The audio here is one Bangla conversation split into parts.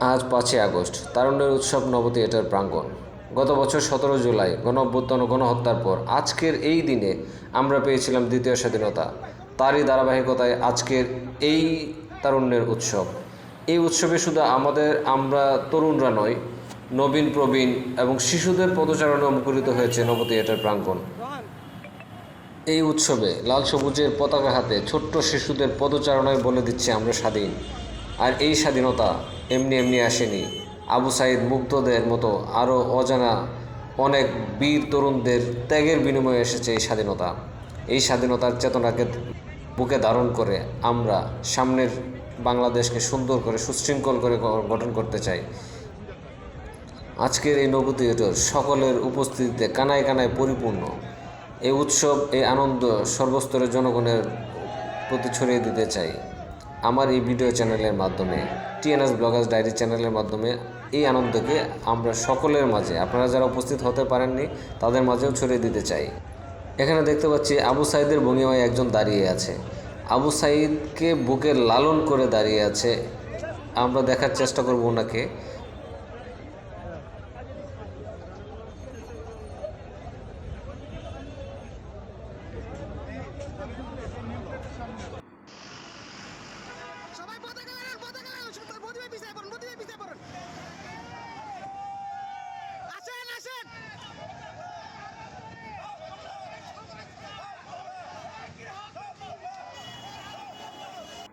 আজ পাঁচই আগস্ট, তারুণ্যের উৎসব নবতী এটার প্রাঙ্গণ। গত বছর সতেরো জুলাই গণ অভ্যুত্থান ও গণহত্যার পর আজকের এই দিনে আমরা পেয়েছিলাম দ্বিতীয় স্বাধীনতা। তারই ধারাবাহিকতায় আজকের এই তারুণ্যের উৎসব। এই উৎসবে শুধু আমাদের, আমরা তরুণরা নয়, নবীন প্রবীণ এবং শিশুদের পদচারণে মুখরিত হয়েছে নবতী এটার প্রাঙ্গণ। এই উৎসবে লাল সবুজের পতাকা হাতে ছোট্ট শিশুদের পদচারণায় বলে দিচ্ছে আমরা স্বাধীন। আর এই স্বাধীনতা এমনি এমনি আসেনি। আবু সাইদ মুগ্ধদের মতো আরও অজানা অনেক বীর তরুণদের ত্যাগের বিনিময়ে এসেছে এই স্বাধীনতা। এই স্বাধীনতার চেতনাকে বুকে ধারণ করে আমরা সামনের বাংলাদেশকে সুন্দর করে, সুশৃঙ্খল করে গঠন করতে চাই। আজকের এই নবতী এটার সকলের উপস্থিতিতে কানায় কানায় পরিপূর্ণ। এই উৎসব, এই আনন্দ সর্বস্তরের জনগণের প্রতি ছড়িয়ে দিতে চাই। আমার এই ভিডিও চ্যানেলের মাধ্যমে, টিএনএস ব্লগার্স ডায়েরি চ্যানেলের মাধ্যমে এই আনন্দকে আমরা সকলের মাঝে, আপনারা যারা উপস্থিত হতে পারেননি, তাদের মাঝেও ছড়িয়ে দিতে চাই। এখানে দেখতে পাচ্ছি আবু সাইদের ভঙ্গিমায় একজন দাঁড়িয়ে আছে। আবু সাইদকে বুকে লালন করে দাঁড়িয়ে আছে। আমরা দেখার চেষ্টা করব ওনাকে সবাই পতাকা লাগান পতাকা লাগান সবাই প্রতিমা পিছিয়ে পড়ুন প্রতিমা পিছিয়ে পড়ুন আসেন আসেন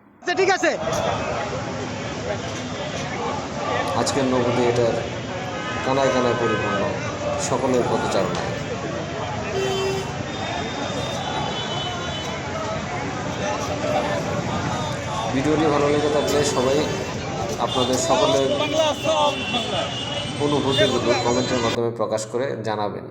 আচ্ছা ঠিক আছে। আজকের নবদী এটার কানায় কানায় পরিপূর্ণ সকলের পদচারণায় ভিডিওটি ভালো লেগে থাকলে সবাই আপনাদের সকলের অনুভূতিগুলো কমেন্টের মাধ্যমে প্রকাশ করে জানাবেন।